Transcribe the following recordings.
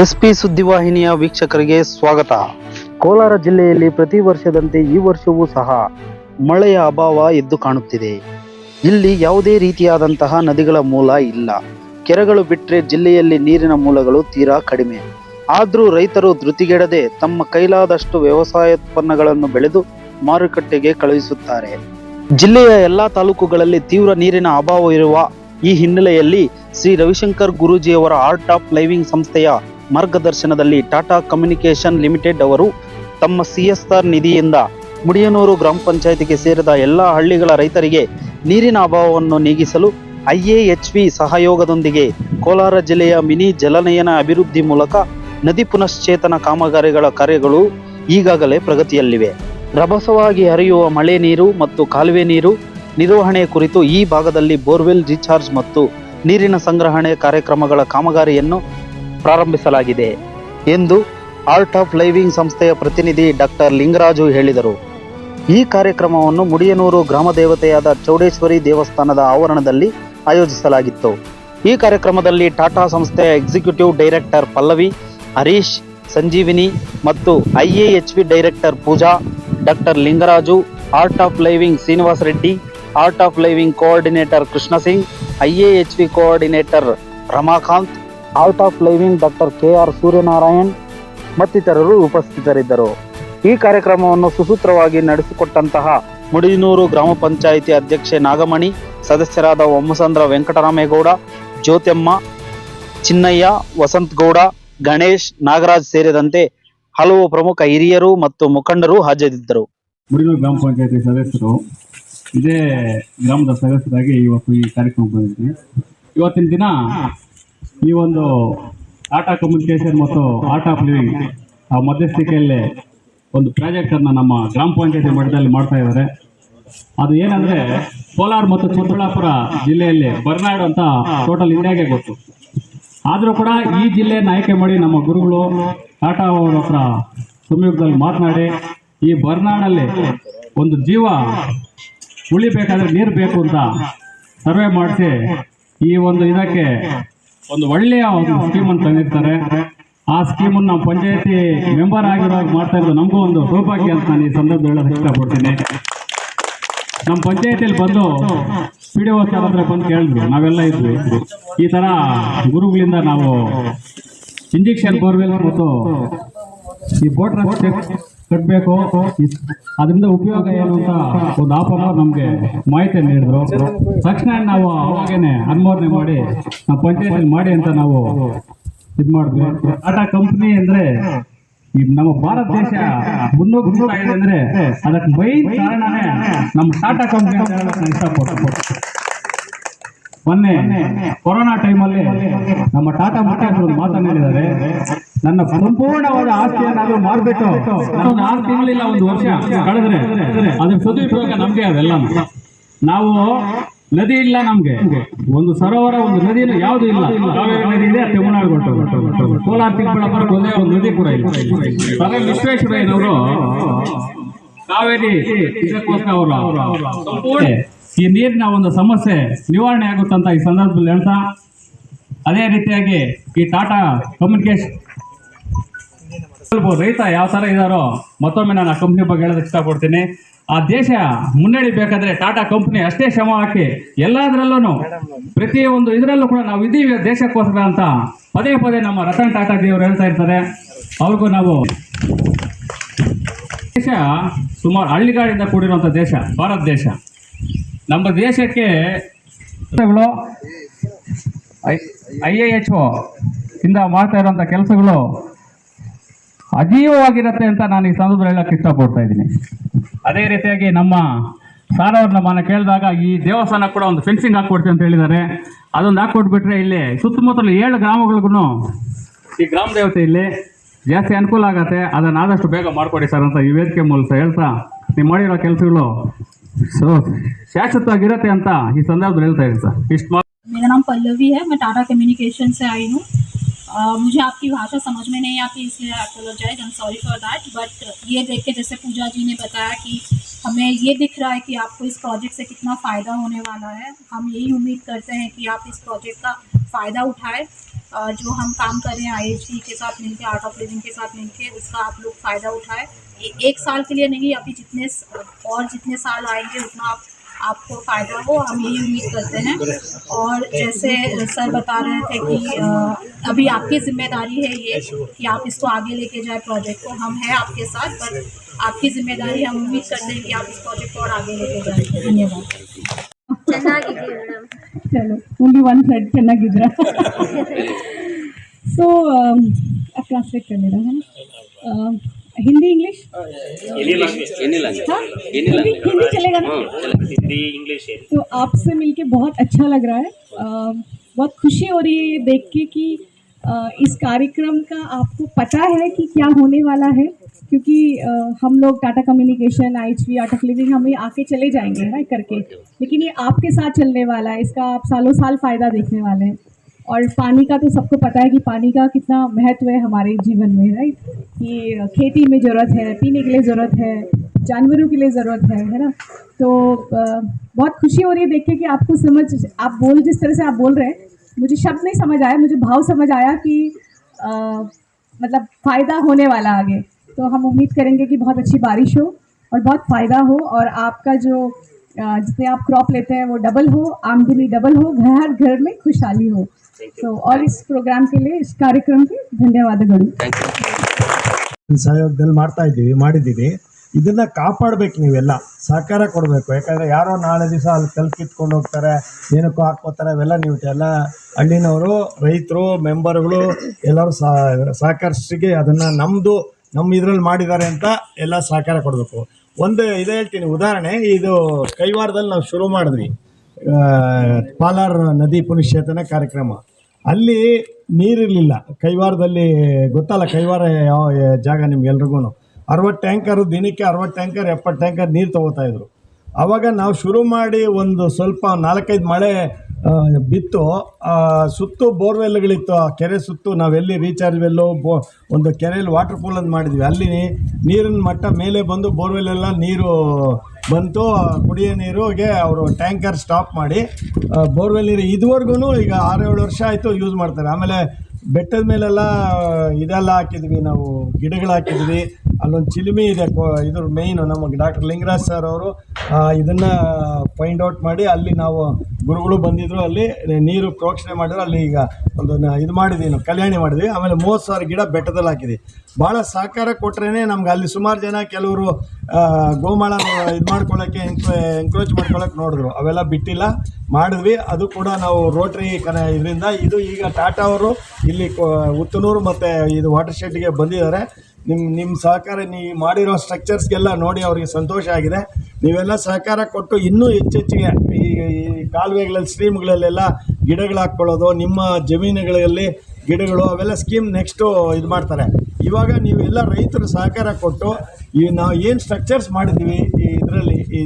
SP ಸುದ್ದಿವಾಹಿನಿಯ ವೀಕ್ಷಕರಿಗೆ ಸ್ವಾಗತ. ಕೋಲಾರ ಜಿಲ್ಲೆಯಲ್ಲಿ ಪ್ರತಿ ವರ್ಷದಂತೆ ಈ ವರ್ಷವೂ ಸಹ ಮಳೆಯ ಅಭಾವ ಎದ್ದು ಕಾಣುತ್ತಿದೆ. ಇಲ್ಲಿ ಯಾವುದೇ ರೀತಿಯಾದಂತಹ ನದಿಗಳ ಮೂಲ ಇಲ್ಲ. ಕೆರೆಗಳು ಬಿಟ್ಟರೆ ಜಿಲ್ಲೆಯಲ್ಲಿ ನೀರಿನ ಮೂಲಗಳು ತೀರಾ ಕಡಿಮೆ. ಆದರೂ ರೈತರು ಧೃತಿಗೆಡದೆ ತಮ್ಮ ಕೈಲಾದಷ್ಟು ವ್ಯವಸಾಯೋತ್ಪನ್ನಗಳನ್ನು ಬೆಳೆದು ಮಾರುಕಟ್ಟೆಗೆ ಕಳುಹಿಸುತ್ತಾರೆ. ಜಿಲ್ಲೆಯ ಎಲ್ಲಾ ತಾಲೂಕುಗಳಲ್ಲಿ ತೀವ್ರ ನೀರಿನ ಅಭಾವ ಇರುವ ಈ ಹಿನ್ನೆಲೆಯಲ್ಲಿ ಶ್ರೀ ರವಿಶಂಕರ್ ಗುರೂಜಿಯವರ ಆರ್ಟ್ ಆಫ್ ಲೈವಿಂಗ್ ಸಂಸ್ಥೆಯ ಮಾರ್ಗದರ್ಶನದಲ್ಲಿ ಟಾಟಾ ಕಮ್ಯುನಿಕೇಶನ್ ಲಿಮಿಟೆಡ್ ಅವರು ತಮ್ಮ ಸಿಎಸ್ಆರ್ ನಿಧಿಯಿಂದ ಮುಡಿಯನೂರು ಗ್ರಾಮ ಪಂಚಾಯತಿಗೆ ಸೇರಿದ ಎಲ್ಲ ಹಳ್ಳಿಗಳ ರೈತರಿಗೆ ನೀರಿನ ಅಭಾವವನ್ನು ನೀಗಿಸಲು ಐಎಎಚ್ವಿ ಸಹಯೋಗದೊಂದಿಗೆ ಕೋಲಾರ ಜಿಲ್ಲೆಯ ಮಿನಿ ಜಲನಯನ ಅಭಿವೃದ್ಧಿ ಮೂಲಕ ನದಿ ಪುನಶ್ಚೇತನ ಕಾಮಗಾರಿಗಳ ಕಾರ್ಯಗಳು ಈಗಾಗಲೇ ಪ್ರಗತಿಯಲ್ಲಿವೆ. ರಭಸವಾಗಿ ಹರಿಯುವ ಮಳೆ ನೀರು ಮತ್ತು ಕಾಲುವೆ ನೀರು ನಿರ್ವಹಣೆ ಕುರಿತು ಈ ಭಾಗದಲ್ಲಿ ಬೋರ್ವೆಲ್ ರೀಚಾರ್ಜ್ ಮತ್ತು ನೀರಿನ ಸಂಗ್ರಹಣೆ ಕಾರ್ಯಕ್ರಮಗಳ ಕಾಮಗಾರಿಯನ್ನು ಪ್ರಾರಂಭಿಸಲಾಗಿದೆ ಎಂದು ಆರ್ಟ್ ಆಫ್ ಲೈವಿಂಗ್ ಸಂಸ್ಥೆಯ ಪ್ರತಿನಿಧಿ ಡಾಕ್ಟರ್ ಲಿಂಗರಾಜು ಹೇಳಿದರು. ಈ ಕಾರ್ಯಕ್ರಮವನ್ನು ಮುಡಿಯನೂರು ಗ್ರಾಮ ದೇವತೆಯಾದ ಚೌಡೇಶ್ವರಿ ದೇವಸ್ಥಾನದ ಆವರಣದಲ್ಲಿ ಆಯೋಜಿಸಲಾಗಿತ್ತು. ಈ ಕಾರ್ಯಕ್ರಮದಲ್ಲಿ ಟಾಟಾ ಸಂಸ್ಥೆಯ ಎಕ್ಸಿಕ್ಯೂಟಿವ್ ಡೈರೆಕ್ಟರ್ ಪಲ್ಲವಿ, ಹರೀಶ್, ಸಂಜೀವಿನಿ ಮತ್ತು IAHV director Pooja, doctor Lingaraju Art of Living Srinivas Reddy Art of Living coordinator Krishna Singh IAHV coordinator Ramakant Art of Living doctor K R Suryanarayan ಮತ್ತಿತರರು ಉಪಸ್ಥಿತರಿದ್ದರು. ಈ ಕಾರ್ಯಕ್ರಮವನ್ನು ಸುಸೂತ್ರವಾಗಿ ನಡೆಸಿಕೊಟ್ಟಂತಹ ಮುಡಿನೂರು ಗ್ರಾಮ ಪಂಚಾಯಿತಿ ಅಧ್ಯಕ್ಷೆ ನಾಗಮಣಿ, ಸದಸ್ಯರಾದ ಒಮ್ಮಸಂದ್ರ ವೆಂಕಟರಾಮೇಗೌಡ, ಜ್ಯೋತಿಯಮ್ಮ ಚಿನ್ನಯ್ಯ, ವಸಂತಗೌಡ, ಗಣೇಶ್, ನಾಗರಾಜ್ ಸೇರಿದಂತೆ ಹಲವು ಪ್ರಮುಖ ಹಿರಿಯರು ಮತ್ತು ಮುಖಂಡರು ಹಾಜರಿದ್ದರು. ಮುಡಿನೂರು ಗ್ರಾಮ ಪಂಚಾಯತಿ ಸದಸ್ಯರು, ಇದೇ ಗ್ರಾಮದ ಸದಸ್ಯರಾಗಿ ಇವತ್ತು ಈ ಕಾರ್ಯಕ್ರಮ ಬಂದಿದ್ದೀನಿ. ಇವತ್ತಿನ ದಿನ ಈ ಒಂದು ಆಟಾ ಕಮ್ಯುನಿಕೇಶನ್ ಮತ್ತು ಆರ್ಟ್ ಆಫ್ ಲಿವಿಂಗ್ ಆ ಮಧ್ಯಸ್ಥಿಕೆಯಲ್ಲಿ ಒಂದು ಪ್ರಾಜೆಕ್ಟನ್ನು ನಮ್ಮ ಗ್ರಾಮ ಪಂಚಾಯತಿ ಮಟ್ಟದಲ್ಲಿ ಮಾಡ್ತಾ ಇದ್ದಾರೆ. ಅದು ಏನಂದರೆ ಕೋಲಾರ ಮತ್ತು ಚಿಕ್ಕಬಳ್ಳಾಪುರ ಜಿಲ್ಲೆಯಲ್ಲಿ ಬರ್ನಾಡು ಅಂತ ಟೋಟಲ್ ಇಂಡಿಯಾಗೆ ಗೊತ್ತು. ಆದರೂ ಕೂಡ ಈ ಜಿಲ್ಲೆಯನ್ನು ಆಯ್ಕೆ ಮಾಡಿ ನಮ್ಮ ಗುರುಗಳು ಟಾಟಾ ಅವರ ಹತ್ರ ಸಂಯುಕ್ತದಲ್ಲಿ ಮಾತನಾಡಿ, ಈ ಬರ್ನಾಡಲ್ಲಿ ಒಂದು ಜೀವ ಉಳಿಬೇಕಾದ್ರೆ ನೀರು ಬೇಕು ಅಂತ ಸರ್ವೆ ಮಾಡಿಸಿ ಈ ಒಂದು ಇದಕ್ಕೆ ಒಂದು ಒಳ್ಳೆಯ ಒಂದು ಸ್ಕೀಮ್ ಅನ್ನು ತಂದಿರ್ತಾರೆ. ಆ ಸ್ಕೀಮನ್ನು ನಾವು ಪಂಚಾಯತಿ ಮೆಂಬರ್ ಆಗಿರೋ ಮಾಡ್ತಾ ಇರೋದು ನಮಗೂ ಒಂದು ಸೌಭಾಗ್ಯ ಅಂತ ನಾನು ಈ ಸಂದರ್ಭದಲ್ಲಿ ಹೇಳೋದಕ್ಕೆ ಇಷ್ಟಪಡ್ತೀನಿ ನಮ್ಮ ಪಂಚಾಯತಿಯಲ್ಲಿ ಬಂದು ಪಿ ಡಿ ಒ ಸರ್ ಹತ್ರ ಬಂದು ಕೇಳಿದ್ವಿ ನಾವೆಲ್ಲ ಇದ್ವಿ. ಈ ಥರ ಗುರುಗಳಿಂದ ನಾವು ಇಂಜೆಕ್ಷನ್ ಬೋರ್ವೆಲ್ ಮತ್ತು ಈ ಬೋಟ್ ಕಟ್ಟಬೇಕು ಅದರಿಂದ ಉಪಯೋಗ ಏನು ಅಂತ ಒಂದು ಆಫರ್ ನಮಗೆ ಮಾಹಿತಿ ನೀಡಿದ್ರು ತಕ್ಷಣ ನಾವು ಅವಾಗೇನೆ ಅನುಮೋದನೆ ಮಾಡಿ, ನಾವು ಪಂಚಾಯತ್ ಮಾಡಿ ಅಂತ ನಾವು ಇದು ಮಾಡಿದ್ವಿ. ಟಾಟಾ ಕಂಪ್ನಿ ಅಂದ್ರೆ ಈ ನಮ್ಮ ಭಾರತ ದೇಶ ಮುನ್ನೋಗ್ತಾ ಆಗಿದೆ ಅಂದ್ರೆ ಅದಕ್ಕೆ ಮೈನ್ ಕಾರಣನೇ ನಮ್ಮ ಟಾಟಾ ಕಂಪ್ನಿ ಅಂತ ಮೊನ್ನೆ ಕೊರೋನಾ ಟೈಮಲ್ಲಿ ನಮ್ಮ ಟಾಟಾ ಒಂದು ಮಾತನ್ನ ಹೇಳಿದ್ದಾರೆ. ನನ್ನ ಸಂಪೂರ್ಣವಾದ ಆಸ್ತಿಯನ್ನಾದ್ರೂ ಮಾರ್ಬಿಟ್ಟು ಒಂದು ಆರು ತಿಂಗಳಿಲ್ಲ ಒಂದು ವರ್ಷ ಕಳೆದ್ರೆ ಅದ್ರ ಸದುಪಯೋಗ ನಮಗೆ ಅದೆಲ್ಲ ನಾವು ನದಿ ಇಲ್ಲ ನಮ್ಗೆ. ಒಂದು ಸರೋವರ ಒಂದು ನದಿನೂ ಯಾವುದು ಇಲ್ಲ. ಕಾವೇರಿ ನದಿ ಇದೆ ತಮಿಳುನಾಡು ಹೊರಟು ಕೋಲಾರ ಚಿಕ್ಕಬಳ್ಳಾಪುರ ಒಂದೇ ಒಂದು ನದಿ ಕೂಡ ಇಲ್ಲ. ಸರ್ ವಿಶ್ವೇಶ್ವರಯ್ಯನವರು ಕಾವೇರಿ ಇದಕ್ಕೋಸ್ಕರ ಅವರು. ಸಂಪೂರ್ಣ ಈ ನೀರಿನ ಒಂದು ಸಮಸ್ಯೆ ನಿವಾರಣೆ ಆಗುತ್ತಂತ ಈ ಸಂದರ್ಭದಲ್ಲಿ ಹೇಳ್ತಾ, ಅದೇ ರೀತಿಯಾಗಿ ಈ ಟಾಟಾ ಕಮ್ಯುನಿಕೇಶನ್ ರೈತ ಯಾವ ಥರ ಇದಾರೋ ಮತ್ತೊಮ್ಮೆ ನಾನು ಆ ಕಂಪ್ನಿ ಬಗ್ಗೆ ಹೇಳೋದಕ್ಕೆ ಇಷ್ಟಪಡ್ತೀನಿ. ಆ ದೇಶ ಮುನ್ನಡಿಬೇಕಾದ್ರೆ ಟಾಟಾ ಕಂಪ್ನಿ ಅಷ್ಟೇ ಶ್ರಮ ಹಾಕಿ ಎಲ್ಲದರಲ್ಲೂ ಪ್ರತಿಯೊಂದು ಇದರಲ್ಲೂ ಕೂಡ ನಾವು ಇದೀವಿ ದೇಶಕ್ಕೋಸ್ಕರ ಅಂತ ಪದೇ ಪದೇ ನಮ್ಮ ರತನ್ ಟಾಟಾ ದೇವರು ಹೇಳ್ತಾ ಇರ್ತಾರೆ. ಅವ್ರಿಗೂ ನಾವು ದೇಶ ಸುಮಾರು ಹಳ್ಳಿಗಾಡಿಂದ ಕೂಡಿರುವಂಥ ದೇಶ, ಭಾರತ ದೇಶ. ನಮ್ಮ ದೇಶಕ್ಕೆ ಐ ಎ ಎಚ್ ಒ ಇಂದ ಮಾಡ್ತಾ ಇರೋಂಥ ಕೆಲಸಗಳು ಅಜೀವವಾಗಿರುತ್ತೆ ಅಂತ ನಾನು ಈ ಸಂದರ್ಭದಲ್ಲಿ ಹೇಳಕ್ಕೆ ಇಷ್ಟಪಡ್ತಾ ಇದ್ದೀನಿ. ಅದೇ ರೀತಿಯಾಗಿ ನಮ್ಮ ಸಾರ್ ಅವ್ರನ್ನ ನಾನು ಕೇಳಿದಾಗ ಈ ದೇವಸ್ಥಾನ ಕೂಡ ಒಂದು ಫೆನ್ಸಿಂಗ್ ಹಾಕ್ಕೊಡ್ತೀವಿ ಅಂತ ಹೇಳಿದ್ದಾರೆ. ಅದೊಂದು ಹಾಕ್ಕೊಟ್ಬಿಟ್ರೆ ಇಲ್ಲಿ ಸುತ್ತಮುತ್ತಲು ಏಳು ಗ್ರಾಮಗಳಿಗೂ ಈ ಗ್ರಾಮ ದೇವತೆ ಇಲ್ಲಿ ಜಾಸ್ತಿ ಅನುಕೂಲ ಆಗುತ್ತೆ. ಅದನ್ನು ಆದಷ್ಟು ಬೇಗ ಮಾಡಿಕೊಡಿ ಸರ್ ಅಂತ ಈ ವೇದಿಕೆ ಮೂಲಕ ಹೇಳ್ತಾ, ನೀವು ಮಾಡಿರೋ ಕೆಲಸಗಳು ಸೊ ಶಾಶ್ವತವಾಗಿರುತ್ತೆ ಅಂತ ಈ ಸಂದರ್ಭದಲ್ಲಿ ಹೇಳ್ತಾ ಇದ್ದೀನಿ ಸರ್ ಇಷ್ಟು ಮಾತು मेरा नाम पल्लवी है मैं टाटा कम्युनिकेशन से आई हूँ अ, मुझे आपकी भाषा समझ में नहीं आती इसलिए apologize I am sorry for that but ये देख के जैसे पूजा जी ने बताया कि हमें ये दिख रहा है कि आपको इस प्रोजेक्ट से कितना फ़ायदा होने वाला है हम यही उम्मीद करते हैं कि आप इस प्रोजेक्ट का फ़ायदा उठाएं अ, जो हम काम कर रहे हैं आई के साथ मिलके आर्ट ऑफ लिविंग के साथ मिलके उसका आप लोग फ़ायदा उठाएं ए- एक साल के लिए नहीं अभी जितने स- और जितने साल आएंगे उतना आप आपको फ़ायदा हो हम यही उम्मीद करते हैं और जैसे सर बता रहे थे कि अ, अभी आपकी जिम्मेदारी है ये कि आप इसको आगे लेके जाए प्रोजेक्ट को हम हैं आपके साथ पर आपकी जिम्मेदारी हम उम्मीद करते हैं कि आप इस प्रोजेक्ट को और आगे लेके जाए धन्यवाद ಚೆನ್ನಾಗಿದ್ದೀವಿ ಮೇಡಮ್ चलो ओनली वन साइड ಚೆನ್ನಾಗಿದ್ರ सो ट्रांसलेट कर ले रहा है ना अ, हिंदी इंग्लिश? हाँ? हिंदी चलेगा ना? हिंदी इंग्लिश तो आपसे मिलके बहुत अच्छा लग रहा है। आ, बहुत खुशी हो रही है देख के कि इस कार्यक्रम का आपको पता है कि क्या होने वाला है क्योंकि आ, हम लोग Tata communication I H V Art of Living हमें आके चले जाएँगे ना करके। लेकिन ये आपके साथ चलने वाला है इसका आप सालों साल फ़ायदा देखने वाले हैं। और पानी का तो सबको पता है कि पानी का कितना महत्व है हमारे जीवन में राइट कि खेती में ज़रूरत है पीने के लिए ज़रूरत है जानवरों के लिए ज़रूरत है है ना? तो बहुत खुशी हो रही है देख के कि आपको समझ आप बोल जिस तरह से आप बोल रहे हैं मुझे शब्द नहीं समझ आया मुझे भाव समझ आया कि अ, मतलब फ़ायदा होने वाला आगे। तो हम उम्मीद करेंगे कि बहुत अच्छी बारिश हो और बहुत फ़ायदा हो और आपका जो जितने आप क्रॉप लेते हैं वो डबल हो आमदनी डबल हो घर घर में खुशहाली हो। ಸಹಯೋಗದಲ್ಲಿ ಮಾಡ್ತಾ ಇದ್ದೀವಿ ಮಾಡಿದ್ದೀವಿ. ಇದನ್ನ ಕಾಪಾಡ್ಬೇಕು ನೀವೆಲ್ಲ. ಸಹಕಾರ ಕೊಡಬೇಕು. ಯಾಕಂದ್ರೆ ಯಾರೋ ನಾಳೆ ದಿವಸ ಅಲ್ಲಿ ಕಲ್ಲು ಹೋಗ್ತಾರೆ ಏನಕ್ಕೂ ಹಾಕೋತಾರೆ ಅವೆಲ್ಲ ನೀವು ಎಲ್ಲ ಹಳ್ಳಿನವರು ರೈತರು ಮೆಂಬರ್ಗಳು ಎಲ್ಲರೂ ಸಹಕರಿಸಿಗೆ ಅದನ್ನ ನಮ್ದು ನಮ್ಮ ಇದ್ರಲ್ಲಿ ಮಾಡಿದ್ದಾರೆ ಅಂತ ಎಲ್ಲ ಸಹಕಾರ ಕೊಡಬೇಕು. ಒಂದು ಇದು ಹೇಳ್ತೀನಿ ಉದಾಹರಣೆ ಇದು ಕೈವಾರದಲ್ಲಿ ನಾವು ಶುರು ಮಾಡಿದ್ವಿ. ಪಾಲಾರ್ ನದಿ ಪುನಶ್ಚೇತನ ಕಾರ್ಯಕ್ರಮ. ಅಲ್ಲಿ ನೀರಿರಲಿಲ್ಲ. ಕೈವಾರದಲ್ಲಿ ಗೊತ್ತಲ್ಲ, ಕೈವಾರ ಯಾವ ಜಾಗ ನಿಮ್ಗೆಲ್ರಿಗೂ ಅರವತ್ತು ಟ್ಯಾಂಕರು, ದಿನಕ್ಕೆ ಅರವತ್ತು ಟ್ಯಾಂಕರ್, ಎಪ್ಪತ್ತು ಟ್ಯಾಂಕರ್ ನೀರು ತೊಗೋತಾ ಇದ್ರು. ಆವಾಗ ನಾವು ಶುರು ಮಾಡಿ ಒಂದು ಸ್ವಲ್ಪ ನಾಲ್ಕೈದು ಮಳೆ ಬಿತ್ತು. ಸುತ್ತು ಬೋರ್ವೆಲ್ಗಳಿತ್ತು. ಆ ಕೆರೆ ಸುತ್ತು ನಾವೆಲ್ಲಿ ರೀಚಾರ್ಜ್ ವೆಲ್ಲು ಬೋ, ಒಂದು ಕೆರೆಯಲ್ಲಿ ವಾಟರ್ ಪೂಲ್ ಅಂತ ಮಾಡಿದ್ವಿ. ಅಲ್ಲಿ ನೀರಿನ ಮಟ್ಟ ಮೇಲೆ ಬಂದು ಬೋರ್ವೆಲ್ಲೆಲ್ಲ ನೀರು ಬಂತು. ಕುಡಿಯೋ ನೀರಿಗೆ ಅವರು ಟ್ಯಾಂಕರ್ ಸ್ಟಾಪ್ ಮಾಡಿ. ಬೋರ್ವೆಲ್ ನೀರು ಇದುವರೆಗೂ ಈಗ ಆರು ಏಳು ವರ್ಷ ಆಯಿತು ಯೂಸ್ ಮಾಡ್ತಾರೆ. ಆಮೇಲೆ ಬೆಟ್ಟದ ಮೇಲೆಲ್ಲ ಇದೆಲ್ಲ ಹಾಕಿದ್ವಿ ನಾವು, ಗಿಡಗಳು ಹಾಕಿದ್ವಿ. ಅಲ್ಲೊಂದು ಚಿಲುಮೆ ಇದೆ ಇದ್ರ ಮೇಯ್ನು ನಮಗೆ ಡಾಕ್ಟರ್ ಲಿಂಗರಾಜ್ ಸರ್ ಅವರು ಇದನ್ನು ಫೈಂಡ್ ಔಟ್ ಮಾಡಿ ಅಲ್ಲಿ ನಾವು ಗುರುಗಳು ಬಂದಿದ್ರು, ಅಲ್ಲಿ ನೀರು ಪ್ರೋಕ್ಷಣೆ ಮಾಡಿದ್ರು, ಅಲ್ಲಿ ಈಗ ಒಂದು ಇದು ಮಾಡಿದ್ವಿ, ನಾವು ಕಲ್ಯಾಣಿ ಮಾಡಿದ್ವಿ. ಆಮೇಲೆ ಮೂವತ್ತು ಸಾವಿರ ಗಿಡ ಬೆಟ್ಟದಲ್ಲಿ ಹಾಕಿದ್ವಿ. ಭಾಳ ಸಹಕಾರ ಕೊಟ್ರೇ ನಮ್ಗೆ ಅಲ್ಲಿ ಸುಮಾರು ಜನ ಕೆಲವರು ಗೋಮಾಳ ಇದು ಮಾಡ್ಕೊಳ್ಳೋಕ್ಕೆ ಎಂಕ್ರೋಚ್ ಮಾಡ್ಕೊಳ್ಳೋಕೆ ನೋಡಿದ್ರು. ಅವೆಲ್ಲ ಬಿಟ್ಟಿಲ್ಲ, ಮಾಡಿದ್ವಿ. ಅದು ಕೂಡ ನಾವು ರೋಟ್ರಿ ಕನ, ಇದರಿಂದ ಇದು ಈಗ ಟಾಟಾ ಅವರು ಇಲ್ಲಿ ಉತ್ತನೂರು ಮತ್ತು ಇದು ವಾಟರ್ ಶೆಡ್ಗೆ ಬಂದಿದ್ದಾರೆ. ನಿಮ್ಮ ನಿಮ್ಮ ಸಹಕಾರ ನೀ ಮಾಡಿರೋ ಸ್ಟ್ರಕ್ಚರ್ಸ್ಗೆಲ್ಲ ನೋಡಿ ಅವರಿಗೆ ಸಂತೋಷ ಆಗಿದೆ. ನೀವೆಲ್ಲ ಸಹಕಾರ ಕೊಟ್ಟು ಇನ್ನೂ ಹೆಚ್ಚೆಚ್ಚಿಗೆ ಈ ಕಾಲುವೆಗಳಲ್ಲಿ, ಸ್ಟ್ರೀಮ್ಗಳಲ್ಲೆಲ್ಲ ಗಿಡಗಳು ಹಾಕ್ಕೊಳ್ಳೋದು, ನಿಮ್ಮ ಜಮೀನುಗಳಲ್ಲಿ ಗಿಡಗಳು, ಅವೆಲ್ಲ ಸ್ಕೀಮ್ ನೆಕ್ಸ್ಟು ಇದು ಮಾಡ್ತಾರೆ. ಇವಾಗ ನೀವೆಲ್ಲ ರೈತರು ಸಹಕಾರ ಕೊಟ್ಟು ಈ ನಾವು ಏನು ಸ್ಟ್ರಕ್ಚರ್ಸ್ ಮಾಡಿದ್ದೀವಿ ಈ ಇದರಲ್ಲಿ, ಈ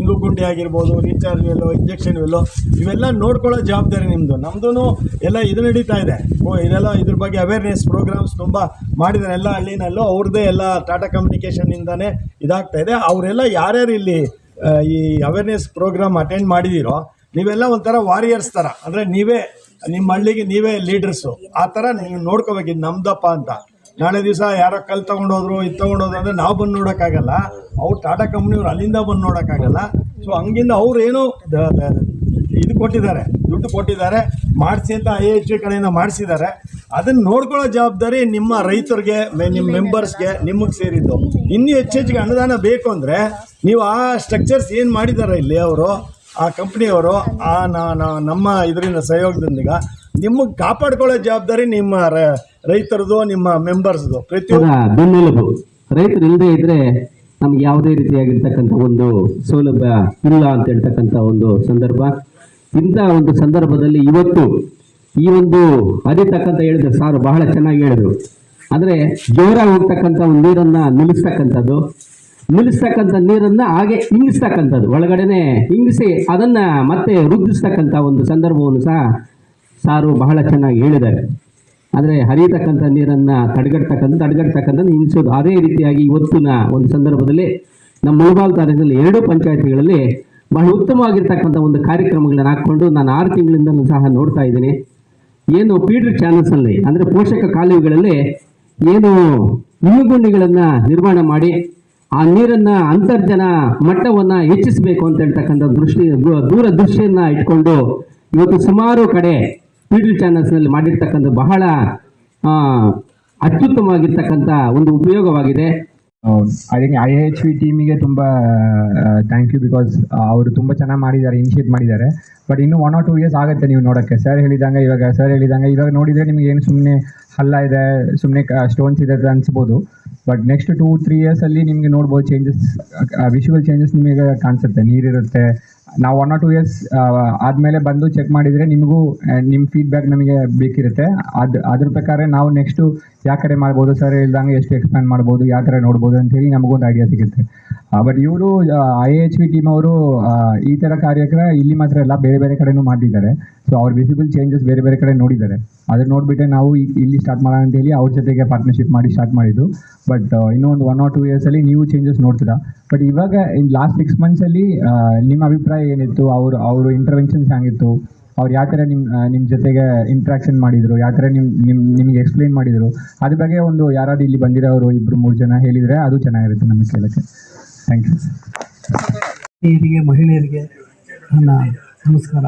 ಇಂಗು ಗುಂಡಿ ಆಗಿರ್ಬೋದು ರೀಚಾರ್ಜ್ ಎಲ್ಲೋ ಇಂಜೆಕ್ಷನ್ ವೆಲ್ಲೋ ಇವೆಲ್ಲ ನೋಡ್ಕೊಳ್ಳೋ ಜವಾಬ್ದಾರಿ ನಿಮ್ಮದು ನಮ್ಮದು ಎಲ್ಲ ಇದು ನಡೀತಾ ಇದೆ. ಓ, ಇದೆಲ್ಲ ಇದ್ರ ಬಗ್ಗೆ ಅವೇರ್ನೆಸ್ ಪ್ರೋಗ್ರಾಮ್ಸ್ ತುಂಬ ಮಾಡಿದ್ದಾರೆ. ಎಲ್ಲ ಹಳ್ಳಿನಲ್ಲೂ ಅವ್ರದ್ದೇ ಎಲ್ಲ ಟಾಟಾ ಕಮ್ಯುನಿಕೇಷನ್ನಿಂದನೇ ಇದಾಗ್ತಾ ಇದೆ. ಅವರೆಲ್ಲ ಯಾರ್ಯಾರು ಇಲ್ಲಿ ಈ ಅವೇರ್ನೆಸ್ ಪ್ರೋಗ್ರಾಮ್ ಅಟೆಂಡ್ ಮಾಡಿದ್ದೀರೋ ನೀವೆಲ್ಲ ಒಂಥರ ವಾರಿಯರ್ಸ್ ಥರ ಅಂದರೆ ನೀವೇ, ನಿಮ್ಮ ಹಳ್ಳಿಗೆ ನೀವೇ ಲೀಡರ್ಸು ಆ ಥರ ನೀವು ನೋಡ್ಕೋಬೇಕಿದ್ದು ನಮ್ದಪ್ಪ ಅಂತ. ನಾಳೆ ದಿವಸ ಯಾರೋ ಕಲ್ ತೊಗೊಂಡೋದ್ರು ಇದು ತೊಗೊಂಡೋದ್ರು ಅಂದರೆ ನಾವು ಬಂದು ನೋಡೋಕ್ಕಾಗಲ್ಲ. ಅವ್ರು ಟಾಟಾ ಕಂಪ್ನಿಯವ್ರು ಅಲ್ಲಿಂದ ಬಂದು ನೋಡೋಕ್ಕಾಗಲ್ಲ. ಸೊ ಹಂಗಿಂದ ಅವ್ರು ಏನು ಇದು ಕೊಟ್ಟಿದ್ದಾರೆ ದುಡ್ಡು ಕೊಟ್ಟಿದ್ದಾರೆ ಮಾಡಿಸಿ ಅಂತ ಐ ಎಚ್ ಕಡೆಯಿಂದ ಮಾಡಿಸಿದ್ದಾರೆ. ಅದನ್ನು ನೋಡ್ಕೊಳ್ಳೋ ಜವಾಬ್ದಾರಿ ನಿಮ್ಮ ರೈತರಿಗೆ ನಿಮ್ಮ ಮೆಂಬರ್ಸ್ಗೆ ನಿಮಗೆ ಸೇರಿದ್ದು. ಇನ್ನೂ ಹೆಚ್ಚು ಹೆಚ್ಚಿಗೆ ಅನುದಾನ ಬೇಕು ಅಂದರೆ ನೀವು ಆ ಸ್ಟ್ರಕ್ಚರ್ಸ್ ಏನು ಮಾಡಿದ್ದಾರೆ ಇಲ್ಲಿ ಅವರು ಆ ಕಂಪ್ನಿಯವರು ಆ ನಮ್ಮ ಇದರಿಂದ ಸಹಯೋಗದೊಂದಿಗೆ ನಿಮಗೆ ಕಾಪಾಡ್ಕೊಳ್ಳೋ ಜವಾಬ್ದಾರಿ ನಿಮ್ಮ ರೈತರದು, ನಿಮ್ಮ ಮೆಂಬರ್ಸ್ದು ಬೆನ್ನೆಲುಬು. ರೈತರು ಇಲ್ಲದೆ ಇದ್ರೆ ನಮ್ಗೆ ಯಾವುದೇ ರೀತಿಯಾಗಿರ್ತಕ್ಕಂಥ ಒಂದು ಸೌಲಭ್ಯ ಇಲ್ಲ ಅಂತ ಹೇಳ್ತಕ್ಕಂಥ ಒಂದು ಸಂದರ್ಭ. ಇಂಥ ಒಂದು ಸಂದರ್ಭದಲ್ಲಿ ಇವತ್ತು ಈ ಒಂದು ಅರಿತಕ್ಕಂಥ ಹೇಳಿದ್ರು ಸಾರು ಬಹಳ ಚೆನ್ನಾಗಿ ಹೇಳಿದ್ರು. ಆದರೆ ಜೋರಾಗಿ ಹೋಗ್ತಕ್ಕಂಥ ಒಂದು ನೀರನ್ನ ನಿಲ್ಲಿಸ್ತಕ್ಕಂಥದ್ದು. ನಿಲ್ಲಿಸ್ತಕ್ಕಂಥ ನೀರನ್ನ ಹಾಗೆ ಇಂಗಿಸ್ತಕ್ಕಂಥದ್ದು. ಒಳಗಡೆನೆ ಇಂಗಿಸಿ ಅದನ್ನ ಮತ್ತೆ ವೃದ್ಧಿಸ್ತಕ್ಕಂಥ ಒಂದು ಸಂದರ್ಭವನ್ನು ಸಹ ಸಾರು ಬಹಳ ಚೆನ್ನಾಗಿ ಹೇಳಿದ್ದಾರೆ. ಆದರೆ ಹರಿಯತಕ್ಕಂಥ ನೀರನ್ನು ತಡೆಗಟ್ಟತಕ್ಕಂಥ ತಡೆಗಟ್ಟತಕ್ಕಂಥ ನಿಲ್ಲಿಸೋದು ಅದೇ ರೀತಿಯಾಗಿ ಇವತ್ತಿನ ಒಂದು ಸಂದರ್ಭದಲ್ಲಿ ನಮ್ಮ ಮುಳಬಾಲ್ ತಾಲೂಕಿನಲ್ಲಿ ಎರಡು ಪಂಚಾಯತಿಗಳಲ್ಲಿ ಬಹಳ ಉತ್ತಮವಾಗಿರ್ತಕ್ಕಂಥ ಒಂದು ಕಾರ್ಯಕ್ರಮಗಳನ್ನು ಹಾಕ್ಕೊಂಡು ನಾನು ಆರು ತಿಂಗಳಿಂದಲೂ ಸಹ ನೋಡ್ತಾ ಇದ್ದೀನಿ. ಏನು ಪೀಡ್ರ್ ಚಾನಲ್ಸ್ ಅಲ್ಲಿ ಅಂದ್ರೆ ಪೋಷಕ ಕಾಲುವೆಗಳಲ್ಲಿ ಏನು ಇಳುಗುಂಡಿಗಳನ್ನ ನಿರ್ಮಾಣ ಮಾಡಿ, ಆ ನೀರನ್ನ ಅಂತರ್ಜನ ಮಟ್ಟವನ್ನ ಹೆಚ್ಚಿಸಬೇಕು ಅಂತ ಹೇಳ್ತಕ್ಕಂಥ ದೃಷ್ಟಿ ದೂರ ದೃಷ್ಟಿಯನ್ನ ಇಟ್ಕೊಂಡು ಇವತ್ತು ಸುಮಾರು ಕಡೆ ಫೀಡರ್ ಚಾನಲ್ಸ್ನಲ್ಲಿ ಮಾಡಿರ್ತಕ್ಕಂಥ ಬಹಳ ಅತ್ಯುತ್ತಮವಾಗಿರ್ತಕ್ಕಂಥ ಒಂದು ಉಪಯೋಗವಾಗಿದೆ. ಥಿಂಕ್ ಐ ಎಚ್ ವಿ ಟೀಮಿಗೆ ತುಂಬ ಥ್ಯಾಂಕ್ ಯು ಬಿಕಾಸ್ ಅವರು ತುಂಬ ಚೆನ್ನಾಗಿ ಮಾಡಿದ್ದಾರೆ ಇನಿಷಿಯೇಟ್ ಮಾಡಿದ್ದಾರೆ. ಬಟ್ ಇನ್ನೂ ಒನ್ ಆರ್ ಟೂ ಇಯರ್ಸ್ ಆಗುತ್ತೆ ನೀವು ನೋಡೋಕ್ಕೆ. ಸರ್ ಹೇಳಿದಂಗೆ ಇವಾಗ ಸರ್ ಹೇಳಿದಂಗೆ ಇವಾಗ ನೋಡಿದರೆ ನಿಮಗೆ ಏನು ಸುಮ್ಮನೆ ಹಲ್ಲ ಇದೆ ಸುಮ್ಮನೆ ಸ್ಟೋನ್ಸ್ ಇದೆ ಅಂತ ಅನ್ಸ್ಬೋದು. ಬಟ್ ನೆಕ್ಸ್ಟ್ ಟೂ ತ್ರೀ ಇಯರ್ಸಲ್ಲಿ ನಿಮಗೆ ನೋಡ್ಬೋದು ಚೇಂಜಸ್ ವಿಷುವಲ್ ಚೇಂಜಸ್ ನಿಮಗೆ ಕಾಣಿಸುತ್ತೆ. ನೀರಿರುತ್ತೆ ನಾವು ಒನ್ ಆರ್ ಟೂ ಇಯರ್ಸ್ ಆದಮೇಲೆ ಬಂದು ಚೆಕ್ ಮಾಡಿದರೆ ನಿಮಗೂ ನಿಮ್ಮ ಫೀಡ್ಬ್ಯಾಕ್ ನಮಗೆ ಬೇಕಿರುತ್ತೆ. ಅದು, ಅದ್ರ ಪ್ರಕಾರ ನಾವು ನೆಕ್ಸ್ಟು ಯಾವ ಕಡೆ ಮಾಡ್ಬೋದು ಸರ್ ಇಲ್ದಂಗೆ ಎಷ್ಟು ಎಕ್ಸ್ಪ್ಯಾಂಡ್ ಮಾಡ್ಬೋದು, ಯಾವ ಥರ ನೋಡ್ಬೋದು ಅಂತೇಳಿ ನಮಗೊಂದು ಐಡಿಯಾ ಸಿಗುತ್ತೆ. ಬಟ್ ಇವರು ಐ ಎಚ್ ವಿ ಟೀಮ್ ಅವರು ಈ ಥರ ಕಾರ್ಯಕ್ರಮ ಇಲ್ಲಿ ಮಾತ್ರ ಅಲ್ಲ, ಬೇರೆ ಬೇರೆ ಕಡೆನೂ ಮಾಡಿದ್ದಾರೆ ಸೊ ಅವ್ರ ವಿಸಿಬಲ್ ಚೇಂಜಸ್ ಬೇರೆ ಬೇರೆ ಕಡೆ ನೋಡಿದ್ದಾರೆ. ಅದನ್ನ ನೋಡಿಬಿಟ್ಟೆ ನಾವು ಇಲ್ಲಿ ಸ್ಟಾರ್ಟ್ ಮಾಡೋಣ ಅಂತೇಳಿ ಅವ್ರ ಜೊತೆಗೆ ಪಾರ್ಟ್ನರ್ಶಿಪ್ ಮಾಡಿ ಸ್ಟಾರ್ಟ್ ಮಾಡಿದ್ದು. ಬಟ್ ಇನ್ನೂ ಒಂದು ಒನ್ ಆರ್ ಟೂ ಇಯರ್ಸಲ್ಲಿ ನೀವು ಚೇಂಜಸ್ ನೋಡ್ತೀರಾ. ಬಟ್ ಇವಾಗ ಇನ್ ಲಾಸ್ಟ್ ಸಿಕ್ಸ್ ಮಂತ್ಸಲ್ಲಿ ನಿಮ್ಮ ಅಭಿಪ್ರಾಯ ಏನಿತ್ತು? ಅವರು ಅವರು ಇಂಟರ್ವೆನ್ಷನ್ಸ್ ಹೆಂಗಿತ್ತು? ಅವ್ರು ಯಾವ ಥರ ನಿಮ್ಮ ನಿಮ್ಮ ಜೊತೆಗೆ ಇಂಟ್ರಾಕ್ಷನ್ ಮಾಡಿದರು, ಯಾವ ಥರ ನಿಮ್ಮ ನಿಮ್ಮ ನಿಮಗೆ ಎಕ್ಸ್ಪ್ಲೈನ್ ಮಾಡಿದರು, ಅದ್ರ ಬಗ್ಗೆ ಒಂದು ಯಾರಾದ್ರು ಇಲ್ಲಿ ಬಂದಿರೋರು ಇಬ್ಬರು ಮೂರು ಜನ ಹೇಳಿದರೆ ಅದು ಚೆನ್ನಾಗಿರುತ್ತೆ ನಮಗೆ ಕೇಳೋಕ್ಕೆ. ಥ್ಯಾಂಕ್ ಯು ಹಿರಿಯ ಮಹಿಳೆಯರಿಗೆ ನನ್ನ ನಮಸ್ಕಾರ.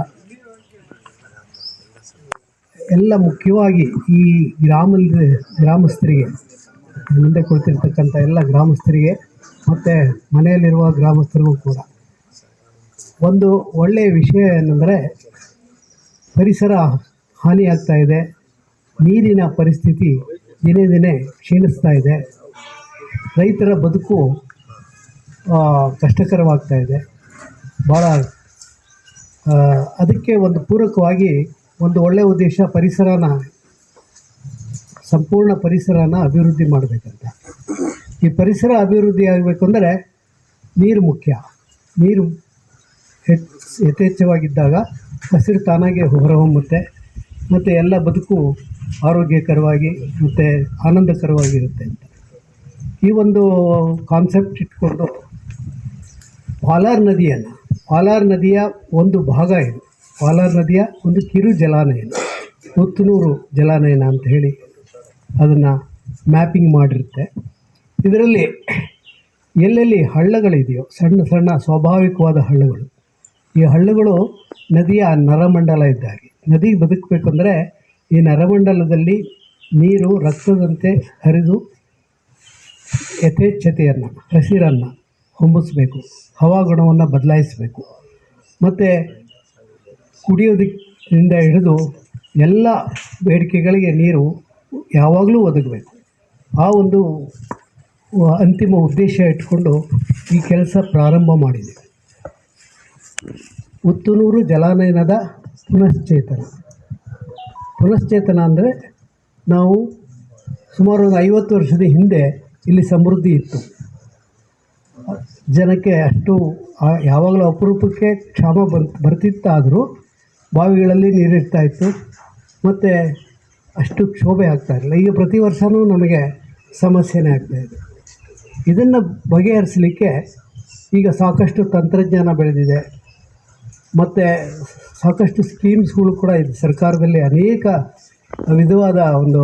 ಎಲ್ಲ ಮುಖ್ಯವಾಗಿ ಈ ಗ್ರಾಮದ ಗ್ರಾಮಸ್ಥರಿಗೆ ಮುಂದೆ ಕೊಡ್ತಿರ್ತಕ್ಕಂಥ ಎಲ್ಲ ಗ್ರಾಮಸ್ಥರಿಗೆ ಮತ್ತು ಮನೆಯಲ್ಲಿರುವ ಗ್ರಾಮಸ್ಥರಿಗೂ ಕೂಡ ಒಂದು ಒಳ್ಳೆಯ ವಿಷಯ ಏನಂದರೆ ಪರಿಸರ ಹಾನಿಯಾಗ್ತಾ ಇದೆ. ನೀರಿನ ಪರಿಸ್ಥಿತಿ ದಿನೇ ದಿನೇ ಕ್ಷೀಣಿಸ್ತಾ ಇದೆ. ರೈತರ ಬದುಕು ಕಷ್ಟಕರವಾಗ್ತಾ ಇದೆ. ಭಾಳ ಅದಕ್ಕೆ ಒಂದು ಪೂರಕವಾಗಿ ಒಂದು ಒಳ್ಳೆಯ ಉದ್ದೇಶ ಪರಿಸರನ, ಸಂಪೂರ್ಣ ಪರಿಸರನ ಅಭಿವೃದ್ಧಿ ಮಾಡಬೇಕಂತ. ಈ ಪರಿಸರ ಅಭಿವೃದ್ಧಿ ಆಗಬೇಕು ಅಂದರೆ ನೀರು ಮುಖ್ಯ. ನೀರು ಹೆಚ್ಚು, ಯಥೇಚ್ಛವಾಗಿದ್ದಾಗ ಹಸಿರು ತಾನಾಗೆ ಹೊರಹೊಮ್ಮುತ್ತೆ ಮತ್ತು ಎಲ್ಲ ಬದುಕು ಆರೋಗ್ಯಕರವಾಗಿ ಮತ್ತು ಆನಂದಕರವಾಗಿರುತ್ತೆ ಅಂತ. ಈ ಒಂದು ಕಾನ್ಸೆಪ್ಟ್ ಇಟ್ಕೊಂಡು ಪಾಲಾರ್ ನದಿಯನ್ನು, ಪಾಲಾರ್ ನದಿಯ ಒಂದು ಭಾಗ ಇದು. ಪಾಲಾರ್ ನದಿಯ ಒಂದು ಕಿರು ಜಲಾನಯನ ಹೊತ್ತುನೂರು ಜಲಾನಯನ ಅಂತ ಹೇಳಿ ಅದನ್ನು ಮ್ಯಾಪಿಂಗ್ ಮಾಡಿರುತ್ತೆ. ಇದರಲ್ಲಿ ಎಲ್ಲೆಲ್ಲಿ ಹಳ್ಳಗಳಿದೆಯೋ, ಸಣ್ಣ ಸಣ್ಣ ಸ್ವಾಭಾವಿಕವಾದ ಹಳ್ಳಗಳು, ಈ ಹಳ್ಳಗಳು ನದಿಯ ನರಮಂಡಲ ಇದ್ದಾಗೆ. ನದಿ ಅಂದರೆ ಈ ನರಮಂಡಲದಲ್ಲಿ ನೀರು ರಕ್ತದಂತೆ ಹರಿದು ಯಥೇಚ್ಛತೆಯನ್ನು, ಹಸಿರನ್ನು ಹೊಮ್ಮಿಸ್ಬೇಕು ಹವಾಗುಣವನ್ನು ಬದಲಾಯಿಸಬೇಕು. ಮತ್ತು ಕುಡಿಯೋದಕ್ಕಿಂದ ಹಿಡಿದು ಎಲ್ಲ ಬೇಡಿಕೆಗಳಿಗೆ ನೀರು ಯಾವಾಗಲೂ ಒದಗಬೇಕು. ಆ ಒಂದು ಅಂತಿಮ ಉದ್ದೇಶ ಇಟ್ಕೊಂಡು ಈ ಕೆಲಸ ಪ್ರಾರಂಭ ಮಾಡಿದೆ. ಉತ್ತುನೂರು ಜಲಾನಯನದ ಪುನಶ್ಚೇತನ. ಪುನಶ್ಚೇತನ ಅಂದರೆ ನಾವು ಸುಮಾರು ಒಂದು ಐವತ್ತು ವರ್ಷದ ಹಿಂದೆ ಇಲ್ಲಿ ಸಮೃದ್ಧಿ ಇತ್ತು. ಜನಕ್ಕೆ ಅಷ್ಟು ಯಾವಾಗಲೂ ಅಪರೂಪಕ್ಕೆ ಕ್ಷಾಮ ಬರ್ ಬರ್ತಿತ್ತಾದರೂ ಬಾವಿಗಳಲ್ಲಿ ನೀರಿರ್ತಾ ಇತ್ತು. ಮತ್ತು ಅಷ್ಟು ಕ್ಷೋಭೆ ಆಗ್ತಾ ಇರಲಿಲ್ಲ. ಈಗ ಪ್ರತಿ ವರ್ಷವೂ ನಮಗೆ ಸಮಸ್ಯೆನೇ ಆಗ್ತಾ ಇದೆ. ಇದನ್ನು ಬಗೆಹರಿಸಲಿಕ್ಕೆ ಈಗ ಸಾಕಷ್ಟು ತಂತ್ರಜ್ಞಾನ ಬೆಳೆದಿದೆ. ಮತ್ತು ಸಾಕಷ್ಟು ಸ್ಕೀಮ್ಸ್ಗಳು ಕೂಡ ಇದೆ. ಸರ್ಕಾರದಲ್ಲಿ ಅನೇಕ ವಿಧವಾದ ಒಂದು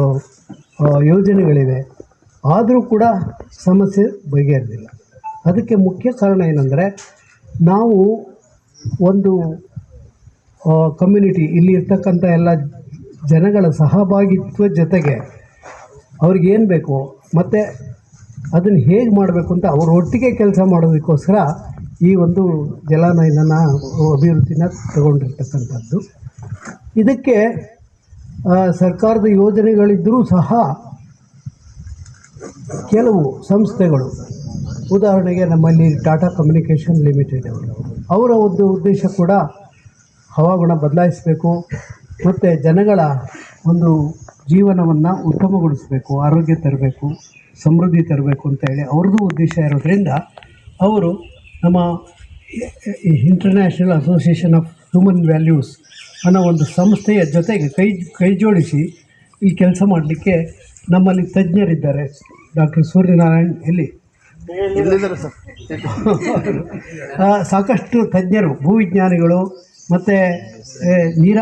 ಯೋಜನೆಗಳಿವೆ. ಆದರೂ ಕೂಡ ಸಮಸ್ಯೆ ಬಗೆಹರಿದಿಲ್ಲ. ಅದಕ್ಕೆ ಮುಖ್ಯ ಕಾರಣ ಏನಂದರೆ, ನಾವು ಒಂದು ಕಮ್ಯುನಿಟಿ ಇಲ್ಲಿ ಇರ್ತಕ್ಕಂಥ ಎಲ್ಲ ಜನಗಳ ಸಹಭಾಗಿತ್ವ ಜೊತೆಗೆ ಅವ್ರಿಗೇನು ಬೇಕು, ಮತ್ತು ಅದನ್ನು ಹೇಗೆ ಮಾಡಬೇಕು ಅಂತ ಅವ್ರ ಒಟ್ಟಿಗೆ ಕೆಲಸ ಮಾಡೋದಕ್ಕೋಸ್ಕರ ಈ ಒಂದು ಜಲಾನಯನ ಅಭಿವೃದ್ಧಿನ ತಗೊಂಡಿರ್ತಕ್ಕಂಥದ್ದು. ಇದಕ್ಕೆ ಸರ್ಕಾರದ ಯೋಜನೆಗಳಿದ್ದರೂ ಸಹ ಕೆಲವು ಸಂಸ್ಥೆಗಳು, ಉದಾಹರಣೆಗೆ ನಮ್ಮಲ್ಲಿ ಟಾಟಾ ಕಮ್ಯುನಿಕೇಷನ್ ಲಿಮಿಟೆಡ್ ಅವರು, ಅವರ ಒಂದು ಉದ್ದೇಶ ಕೂಡ ಹವಾಗುಣ ಬದಲಾಯಿಸಬೇಕು, ಮತ್ತು ಜನಗಳ ಒಂದು ಜೀವನವನ್ನು ಉತ್ತಮಗೊಳಿಸಬೇಕು, ಆರೋಗ್ಯ ತರಬೇಕು, ಸಮೃದ್ಧಿ ತರಬೇಕು ಅಂತ ಹೇಳಿ ಅವ್ರದ್ದು ಉದ್ದೇಶ ಇರೋದ್ರಿಂದ, ಅವರು ನಮ್ಮ International Association of Human Values ಅನ್ನೋ ಒಂದು ಸಂಸ್ಥೆಯ ಜೊತೆಗೆ ಕೈ ಕೈ ಜೋಡಿಸಿ ಈ ಕೆಲಸ ಮಾಡಲಿಕ್ಕೆ ನಮ್ಮಲ್ಲಿ ತಜ್ಞರಿದ್ದಾರೆ. ಡಾಕ್ಟರ್ ಸೂರ್ಯನಾರಾಯಣ್ ಎಲ್ಲಿ? ಸಾಕಷ್ಟು ತಜ್ಞರು ಭೂವಿಜ್ಞಾನಿಗಳು ಮತ್ತು ನೀರಾ